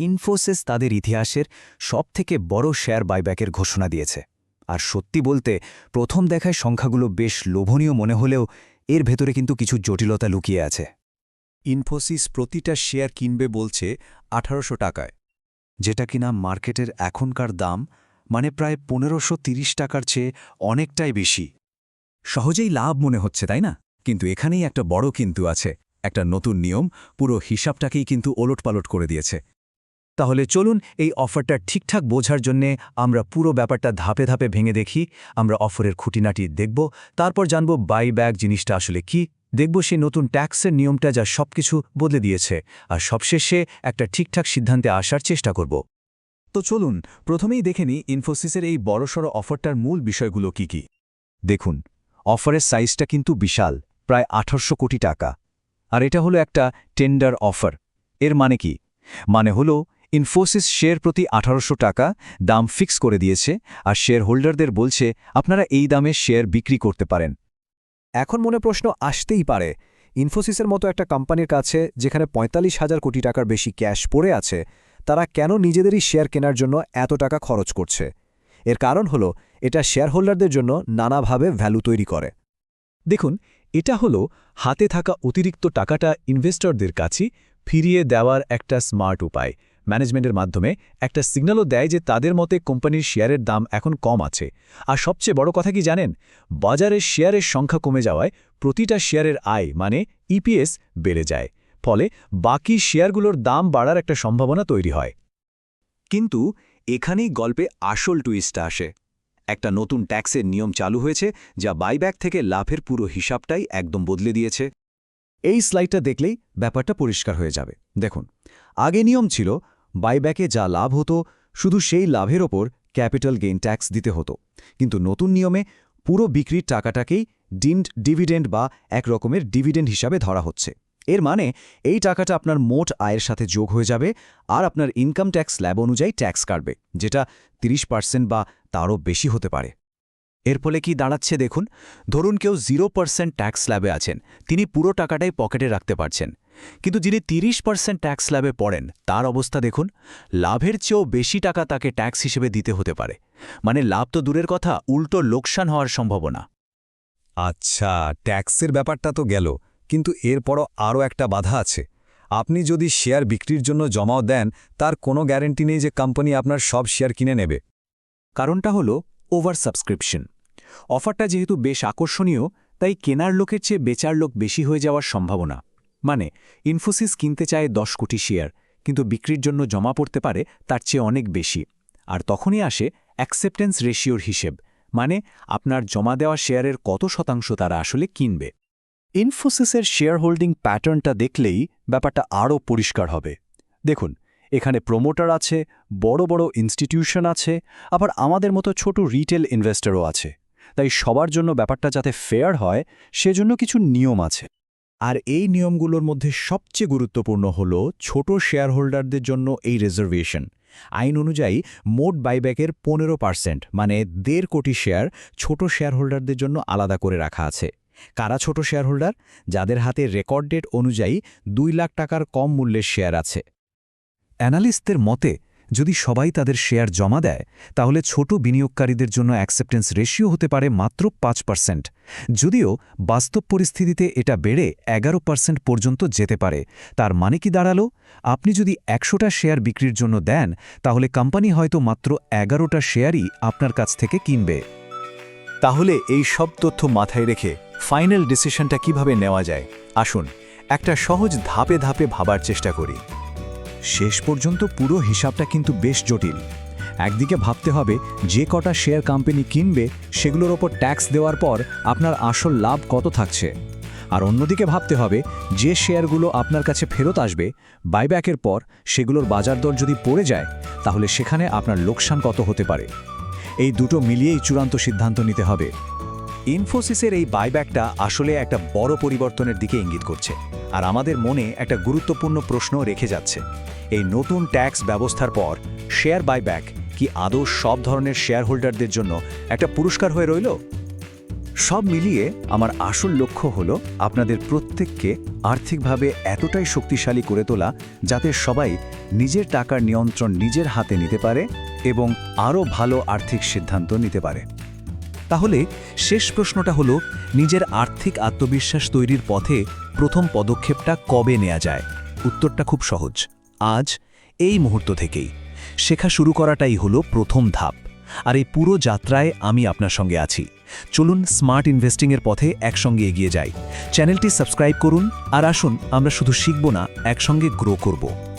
ইনফোসিস তাদের ইতিহাসের সবথেকে বড় শেয়ার বাইব্যাকের ঘোষণা দিয়েছে। আর সত্যি বলতে, প্রথম দেখায় সংখ্যাগুলো বেশ লোভনীয় মনে হলেও এর ভেতরে কিন্তু কিছু জটিলতা লুকিয়ে আছে। ইনফোসিস প্রতিটা শেয়ার কিনবে বলছে আঠারোশো টাকায়, যেটা কিনা মার্কেটের এখনকার দাম মানে প্রায় পনেরোশো টাকার চেয়ে অনেকটাই বেশি। সহজেই লাভ মনে হচ্ছে, তাই না? কিন্তু এখানেই একটা বড় কিন্তু আছে। একটা নতুন নিয়ম পুরো হিসাবটাকেই কিন্তু ওলটপালট করে দিয়েছে। তাহলে চলুন এই অফারটা ঠিকঠাক বোঝার জন্যে আমরা পুরো ব্যাপারটা ধাপে ধাপে ভেঙে দেখি, আমরা অফারের খুঁটিনাটি দেখব, তারপর জানব বাই ব্যাক জিনিসটা আসলে কি, দেখব সেই নতুন ট্যাক্সের নিয়মটা যা সবকিছু বদলে দিয়েছে, আর সবশেষে একটা ঠিকঠাক সিদ্ধান্তে আসার চেষ্টা করব। তো চলুন, প্রথমেই দেখে নিই ইনফোসিসের এই বড়সড় অফারটার মূল বিষয়গুলো কি কি। দেখুন, অফারের সাইজটা কিন্তু বিশাল, প্রায় আঠারোশো কোটি টাকা। আর এটা হলো একটা টেন্ডার অফার এর মানে কি? মানে হলো ইনফোসিস শেয়ার প্রতি আঠারোশো টাকা দাম ফিক্স করে দিয়েছে আর শেয়ার হোল্ডারদের বলছে, আপনারা এই দামে শেয়ার বিক্রি করতে পারেন। এখন মনে প্রশ্ন আসতেই পারে, ইনফোসিসের মতো একটা কোম্পানির কাছে যেখানে পঁয়তাল্লিশ হাজার কোটি টাকার বেশি ক্যাশ পড়ে আছে, তারা কেন নিজেদেরই শেয়ার কেনার জন্য এত টাকা খরচ করছে? এর কারণ হল, এটা শেয়ার হোল্ডারদের জন্য নানাভাবে ভ্যালু তৈরি করে। দেখুন, এটা হলো হাতে থাকা অতিরিক্ত টাকাটা ইনভেস্টরদের কাছে ফিরিয়ে দেওয়ার একটা স্মার্ট উপায়। ম্যানেজমেন্টের মাধ্যমে একটা সিগন্যালও দেয় যে তাদের মতে কোম্পানির শেয়ারের দাম এখন কম আছে। আর সবচেয়ে বড় কথা কি জানেন? বাজারে শেয়ারের সংখ্যা কমে যাওয়ায় প্রতিটা শেয়ারের আয় মানে ইপিএস বেড়ে যায়। ফলে বাকি শেয়ারগুলোর দাম বাড়ার একটা সম্ভাবনা তৈরি হয়। কিন্তু এখানেই গল্পে আসল টুইস্টটা আসে। একটা নতুন ট্যাক্সের নিয়ম চালু হয়েছে, যা বাইব্যাক থেকে লাভের পুরো হিসাবটাই একদম বদলে দিয়েছে। এই স্লাইডটা দেখলেই ব্যাপারটা পরিষ্কার হয়ে যাবে। দেখুন, আগে নিয়ম ছিল বাইব্যাকে যা লাভ হতো, শুধু সেই লাভের ওপর ক্যাপিটাল গেইন ট্যাক্স দিতে হতো। কিন্তু নতুন নিয়মে পুরো বিক্রির টাকাটাকেই ডিমড ডিভিডেন্ড বা এক রকমের ডিভিডেন্ড হিসাবে ধরা হচ্ছে। এর মানে এই টাকাটা আপনার মোট আয়ের সাথে যোগ হয়ে যাবে আর আপনার ইনকাম ট্যাক্স ল্যাব অনুযায়ী ট্যাক্স কাটবে, যেটা ৩০ পার্সেন্ট বা তারও বেশি হতে পারে। এর ফলে কি দাঁড়াচ্ছে দেখুন। ধরুন কেউ জিরো পার্সেন্ট ট্যাক্স স্ল্যাবে আছেন তিনি পুরো টাকাটাই পকেটে রাখতে পারছেন। কিন্তু যিনি ৩০ পার্সেন্ট ট্যাক্স স্ল্যাবে পড়েন তার অবস্থা দেখুন লাভের চেয়েও বেশি টাকা তাকে ট্যাক্স হিসেবে দিতে হতে পারে। মানে লাভ তো দূরের কথা উল্টো লোকসান হওয়ার সম্ভাবনা। আচ্ছা ট্যাক্সের ব্যাপারটা তো গেল কিন্তু এরপরও আরও একটা বাধা আছে। আপনি যদি শেয়ার বিক্রির জন্য জমাও দেন তার কোনো গ্যারেন্টি নেই যে কোম্পানি আপনার সব শেয়ার কিনে নেবে। কারণটা হলো ওভার সাবস্ক্রিপশন অফারটা যেহেতু বেশ আকর্ষণীয়, তাই কেনার লোকের চেয়ে বেচার লোক বেশি হয়ে যাওয়ার সম্ভাবনা। মানে ইনফোসিস কিনতে চায় দশ কোটি শেয়ার, কিন্তু বিক্রির জন্য জমা পড়তে পারে তার চেয়ে অনেক বেশি। আর তখনই আসে অ্যাকসেপ্টেন্স রেশিওর হিসেব মানে আপনার জমা দেওয়া শেয়ারের কত শতাংশ তারা আসলে কিনবে। ইনফোসিসের শেয়ার হোল্ডিং প্যাটার্নটা দেখলেই ব্যাপারটা আরও পরিষ্কার হবে। দেখুন, এখানে প্রোমোটার আছে, বড় বড় ইনস্টিটিউশন আছে, আবার আমাদের মতো ছোট রিটেল ইনভেস্টরও আছে। তাই সবার জন্য ব্যাপারটা যাতে ফেয়ার হয়, সেজন্য কিছু নিয়ম আছে। আর এই নিয়মগুলোর মধ্যে সবচেয়ে গুরুত্বপূর্ণ হল ছোট শেয়ার হোল্ডারদের জন্য এই রিজার্ভেশন আইন অনুযায়ী মোট বাইব্যাকের পনেরো পার্সেন্ট মানে দেড় কোটি শেয়ার ছোট শেয়ার হোল্ডারদের জন্য আলাদা করে রাখা আছে। কারা ছোট শেয়ার হোল্ডার যাদের হাতে রেকর্ড ডেট অনুযায়ী দুই লাখ টাকার কম মূল্যের শেয়ার আছে। অ্যানালিস্টদের মতে যদি সবাই তাদের শেয়ার জমা দেয়, তাহলে ছোট বিনিয়োগকারীদের জন্য অ্যাকসেপ্টেন্স রেশিও হতে পারে মাত্র পাঁচ পার্সেন্ট যদিও বাস্তব পরিস্থিতিতে এটা বেড়ে এগারো পার্সেন্ট পর্যন্ত যেতে পারে। তার মানে কি দাঁড়াল? আপনি যদি একশোটা শেয়ার বিক্রির জন্য দেন, তাহলে কোম্পানি হয়তো মাত্র এগারোটা শেয়ারই আপনার কাছ থেকে কিনবে। তাহলে এই সব তথ্য মাথায় রেখে ফাইনাল ডিসিশনটা কীভাবে নেওয়া যায়? আসুন, একটা সহজ ধাপে ধাপে ভাবার চেষ্টা করি। শেষ পর্যন্ত পুরো হিসাবটা কিন্তু বেশ জটিল। একদিকে ভাবতে হবে যে কটা শেয়ার কোম্পানি কিনবে, সেগুলোর ওপর ট্যাক্স দেওয়ার পর আপনার আসল লাভ কত থাকছে। আর অন্যদিকে ভাবতে হবে যে শেয়ারগুলো আপনার কাছে ফেরত আসবে বাইব্যাকের পর সেগুলোর বাজার দর যদি পড়ে যায়, তাহলে সেখানে আপনার লোকসান কত হতে পারে। এই দুটো মিলিয়েই চূড়ান্ত সিদ্ধান্ত নিতে হবে। ইনফোসিসের এই বাইব্যাকটা আসলে একটা বড় পরিবর্তনের দিকে ইঙ্গিত করছে, আর আমাদের মনে একটা গুরুত্বপূর্ণ প্রশ্ন রেখে যাচ্ছে। এই নতুন ট্যাক্স ব্যবস্থার পর শেয়ার বাইব্যাক কি আদৌ সব ধরনের শেয়ার হোল্ডারদের জন্য একটা পুরস্কার হয়ে রইল? সব মিলিয়ে আমার আসল লক্ষ্য হল আপনাদের প্রত্যেককে আর্থিকভাবে এতটাই শক্তিশালী করে তোলা যাতে সবাই নিজের টাকার নিয়ন্ত্রণ নিজের হাতে নিতে পারে এবং আরও ভালো আর্থিক সিদ্ধান্ত নিতে পারে। তাহলে শেষ প্রশ্নটা হলো, নিজের আর্থিক আত্মবিশ্বাস তৈরির পথে প্রথম পদক্ষেপটা কবে নেওয়া যায়? উত্তরটা খুব সহজ। আজ, এই মুহূর্ত থেকেই। শেখা শুরু করাটাই হলো প্রথম ধাপ। আর এই পুরো যাত্রায় আমি আপনার সঙ্গে আছি। চলুন স্মার্ট ইনভেস্টিংয়ের পথে একসঙ্গে এগিয়ে যাই। চ্যানেলটি সাবস্ক্রাইব করুন আর আসুন, আমরা শুধু শিখব না, একসঙ্গে গ্রো করব।